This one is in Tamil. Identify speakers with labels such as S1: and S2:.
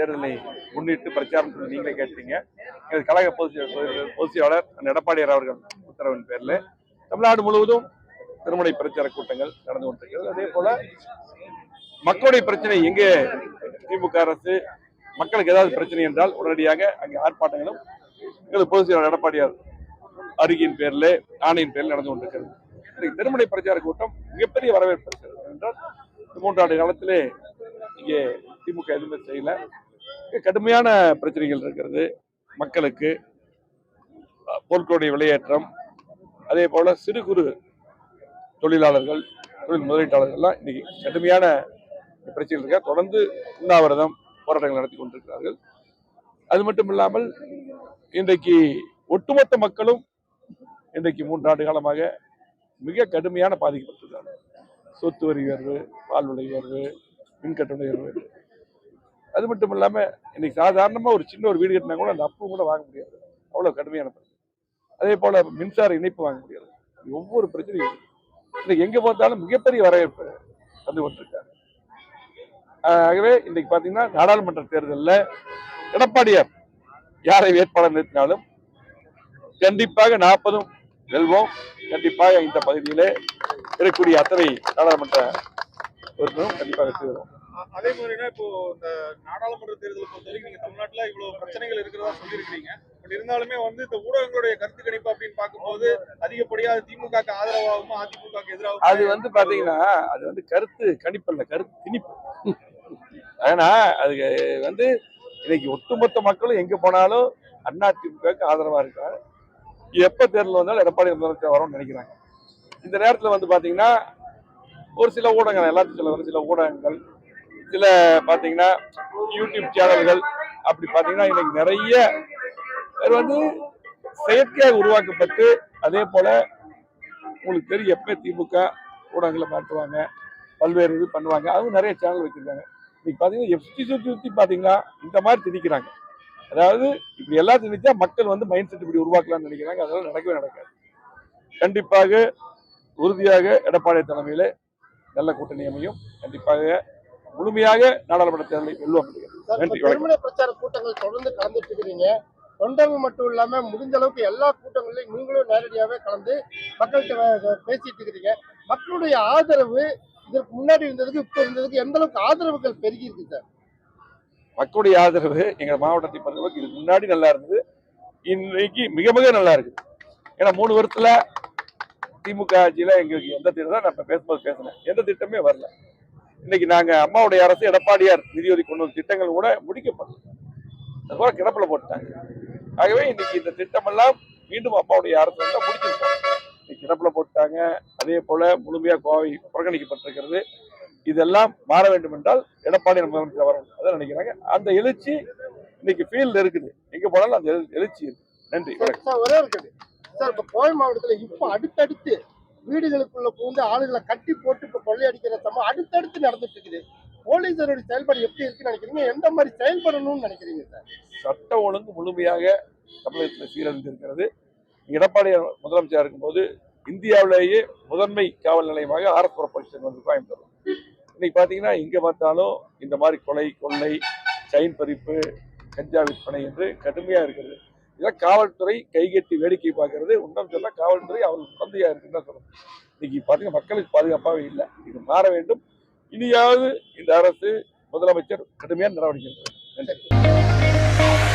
S1: தேர்தலை முன்னிட்டு பிரச்சாரம் சொல்லி நீங்களே கேட்டீங்க. எங்கள் கழக பொதுச் பொதுச் செயலாளர் எடப்பாடியார் அவர்கள் உத்தரவின் பேரில் தமிழ்நாடு முழுவதும் திருமணை பிரச்சார கூட்டங்கள் நடந்து கொண்டிருக்கிறது. அதே போல மக்களுடைய பிரச்சனை எங்கே? திமுக அரசு மக்களுக்கு ஏதாவது பிரச்சனை என்றால் உடனடியாக அங்கே ஆர்ப்பாட்டங்களும் எங்களது பொதுச் செயலாளர் எடப்பாடியார் அருகின் பேரில் ஆணையின் பேரில் நடந்து கொண்டிருக்கிறது. இன்றைக்கு திருமணை பிரச்சார கூட்டம் மிகப்பெரிய வரவேற்பு என்றால் மூன்றாண்டு காலத்திலே இங்கே திமுக எதுவுமே செய்யல. கடுமையான பிரச்சனைகள் இருக்கிறது மக்களுக்கு. பொருட்களுடைய விலையேற்றம் அதே போல் சிறு குறு தொழிலாளர்கள் தொழில் முதலீட்டாளர்கள்லாம் இன்னைக்கு கடுமையான பிரச்சனைகள் இருக்க தொடர்ந்து உண்ணாவிரதம் போராட்டங்கள் நடத்தி கொண்டிருக்கிறார்கள். அது மட்டும் இல்லாமல் இன்றைக்கு ஒட்டுமொத்த மக்களும் இன்றைக்கு மூன்றாண்டு காலமாக மிக கடுமையான பாதிக்கப்பட்டிருக்கிறார்கள். சொத்து வரி உயர்வு பால் விலை உயர்வு மின்கட்டண உயர்வு அது மட்டும் இல்லாமல் இன்னைக்கு சாதாரணமாக ஒரு சின்ன ஒரு வீடு கட்டினா கூட அந்த அப்பு கூட வாங்க முடியாது. அவ்வளோ கடுமையான பிரச்சனை. அதே போல் மின்சார இணைப்பு வாங்க முடியாது. ஒவ்வொரு பிரச்சனையும். இன்னைக்கு எங்கே பார்த்தாலும் மிகப்பெரிய வரவேற்பு வந்து கொண்டிருக்காங்க ஆகவே இன்னைக்கு பார்த்தீங்கன்னா நாடாளுமன்ற தேர்தலில் எடப்பாடியார் யாரை வேட்பாளர் நிறுத்தினாலும் கண்டிப்பாக நாற்பதும் வெல்வோம். கண்டிப்பாக இந்த பகுதியிலே இருக்கக்கூடிய அத்தனை நாடாளுமன்ற உறுப்பினரும் கண்டிப்பாக வெற்றி பெறுவோம்.
S2: அதே மாதிரினா இப்போ இந்த நாடாளுமன்ற தேர்தலை பொறுத்த வரைக்கும் நீங்க தமிழ்நாட்டுல இவ்வளவு பிரச்சனைகள் இருக்கிறதா சொல்லியிருக்கிறீங்க. பட் இருந்தாலுமே வந்து இந்த ஊடகங்களுடைய கருத்து கணிப்பு அப்படின்னு பார்க்கும்போது அதிகப்படியா அது திமுக ஆதரவாகவும் அதிமுக எதிராகவும்
S1: அது வந்து பாத்தீங்கன்னா அது வந்து கருத்து கணிப்பல்ல கருத்து திணிப்பு. ஏன்னா அது வந்து இன்னைக்கு ஒட்டுமொத்த மக்களும் எங்க போனாலும் அண்ணா திமுகவுக்கு ஆதரவா இருக்காரு எப்ப தேர்தல் வந்தாலும் எடப்பாடி முதலமைச்சர் வரும்னு நினைக்கிறாங்க. இந்த நேரத்துல வந்து பாத்தீங்கன்னா ஒரு சில ஊடகங்கள் எல்லாத்துக்கும் சில ஊடகங்கள் சில பார்த்தீங்கன்னா யூடியூப் சேனல்கள் அப்படி பார்த்தீங்கன்னா இன்னைக்கு நிறைய பேர் வந்து செயற்கையாக உருவாக்கப்பட்டு அதே போல் உங்களுக்கு தெரியும் எப்போ திமுக ஊடகங்களை மாற்றுவாங்க பல்வேறு இது பண்ணுவாங்க. அதுவும் நிறைய சேனல் வச்சுருக்காங்க. இன்னைக்கு பார்த்தீங்கன்னா எஃப்டி சுற்றி சுற்றி பாத்தீங்கன்னா இந்த மாதிரி திணிக்கிறாங்க. அதாவது இப்படி எல்லாம் திணிச்சா மக்கள் வந்து மைண்ட் செட் இப்படி உருவாக்கலாம்னு நினைக்கிறாங்க. அதெல்லாம் நடக்கவே நடக்காது. கண்டிப்பாக உறுதியாக எடப்பாடி தலைமையில் நல்ல கூட்டணி அமையும். கண்டிப்பாக முழுமையாக நாடாளுமன்ற தேர்தலை வெல்லுவோம் நன்றி, வணக்கம்.
S3: பிரச்சார கூட்டங்கள் தொடர்ந்து கலந்துட்டு இருக்கிறீங்க தொண்டர்கள் மட்டும் இல்லாம முடிஞ்ச அளவுக்கு எல்லா கூட்டங்களிலும் நீங்களும் நேரடியாவே கலந்து மக்கள்கிட்ட பேசிட்டு இருக்கிறீங்க மக்களுடைய ஆதரவு இதற்கு முன்னாடி இருந்ததுக்கு இப்ப இருந்ததுக்கு எந்த அளவுக்கு ஆதரவுகள் பெருகி இருக்கு சார்?
S1: மக்களுடைய ஆதரவு எங்க மாவட்டத்தை பொறுத்தளவுக்கு இதுக்கு முன்னாடி நல்லா இருந்தது. இன்னைக்கு மிக மிக நல்லா இருக்கு ஏன்னா மூணு வருஷத்துல திமுக ஆட்சியில எங்களுக்கு எந்த திட்டம் நான் பேசும்போது பேசினேன் எந்த திட்டமே வரல. இன்னைக்கு நாங்க அம்மாவுடைய அரசு எடப்பாடியார் நிதி ஒதுக்கி கொண்டு வந்த திட்டங்கள் கூட முடிக்கப்படல அதுபோல கிடப்பில் போட்டுட்டாங்க. போட்டாங்க ஆகவே இன்னைக்கு இந்த திட்டமெல்லாம் மீண்டும் அம்மாவுடைய அரசு வந்து முடிச்சிருக்காங்க. கிடப்பில் கிடப்புல போட்டாங்க அதே போல முழுமையா கோவை புறக்கணிக்கப்பட்டிருக்கிறது. இதெல்லாம் மாற வேண்டும் என்றால் எடப்பாடி முதலமைச்சர் வரணும் அதான் நினைக்கிறாங்க. அந்த எழுச்சி இன்னைக்கு ஃபீல்டு இருக்குது. எங்க போனாலும் அந்த எழு- எழுச்சி இருக்கு. நன்றி.
S3: ஒரே இருக்குது சார் இப்ப கோவை மாவட்டத்துல இப்ப அடுத்தடுத்து வீடுகளுக்குள்ள புகுந்து ஆளுகளை கட்டி போட்டு இப்போ கொள்ளையடிக்கிற சம்பவம் அடுத்தடுத்து நடந்துட்டு இருக்குது. போலீஸருடைய செயல்பாடு எப்படி இருக்குன்னு நினைக்கிறீங்க? எந்த மாதிரி செயல்படணும்னு நினைக்கிறீங்க சார்?
S1: சட்ட ஒழுங்கு முழுமையாக தமிழகத்தில் சீரழிந்திருக்கிறது. எடப்பாடி முதலமைச்சராக இருக்கும்போது இந்தியாவிலேயே முதன்மை காவல் நிலையமாக ஆர்எஸ் பரிசு வந்து கோயம்புத்தூர். இன்னைக்கு பார்த்தீங்கன்னா எங்கே பார்த்தாலும் இந்த மாதிரி கொலை கொள்ளை செயின் பறிப்பு கஞ்சா விற்பனை என்று கடுமையாக இருக்கிறது இதை காவல்துறை கைகட்டி வேடிக்கை பார்க்கறது. உண்டம் சொல்ல காவல்துறை அவர்கள் குழந்தையா இருக்குன்னு தான் சொல்லணும் இன்னைக்கு பார்த்தீங்கன்னா மக்களுக்கு பாதுகாப்பாகவே இல்லை. இது மாற வேண்டும். இனியாவது இந்த அரசு முதலமைச்சர் கடுமையான நடவடிக்கை நன்றி.